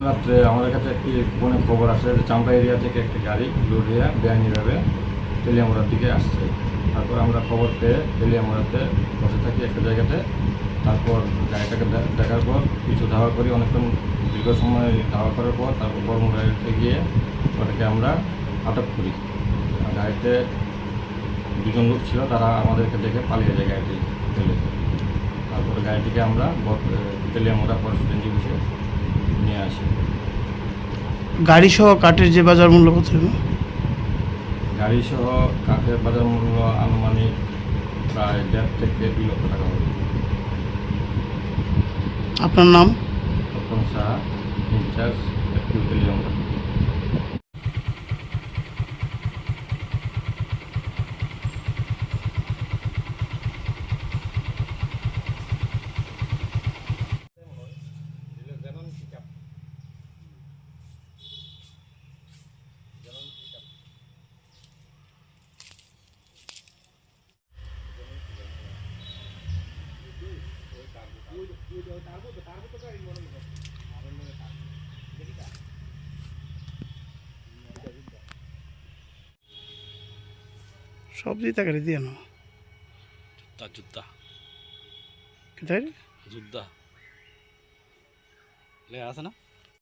রাত্রে আমাদের কাছে একটি ফোনে খবর আসে যে চামড়া এরিয়া থেকে একটি গাড়ি লুড়িয়া বেআইনিভাবে তেলিয়ামোড়ার দিকে আসছে। তারপর আমরা খবর পেয়ে তেলিয়ামোড়াতে বসে থাকি একটা জায়গাতে। তারপর গাড়িটাকে দেখার পর কিছু ধাওয়া করি, অনেকক্ষণ দীর্ঘ সময় ধাওয়া করার পর তারপর বর্মগাড়িতে গিয়ে ওটাকে আমরা আটক করি। গাড়িতে দুজন লোক ছিল, তারা আমাদেরকে দেখে পালিয়ে যায় গাড়িটি ফেলে তারপর গাড়িটিকে আমরা তেলিয়ামুড়া ফরেস্ট বসে নিয়ে আসি। গাড়ি সহ কাঠের যে বাজার মূল্য কত গাড়ি সহ কাঠের বাজার মূল্য আনুমানিক প্রায় দেড় থেকে দুই লক্ষ টাকা হবে। আপনার নাম? তপন সাহা ইনচার্জ একটু তেলিয়াম সব দিয়ে তাকে দিয়ে না তা যুদ্ধা কোথায় যুদ্ধা লে আছে না?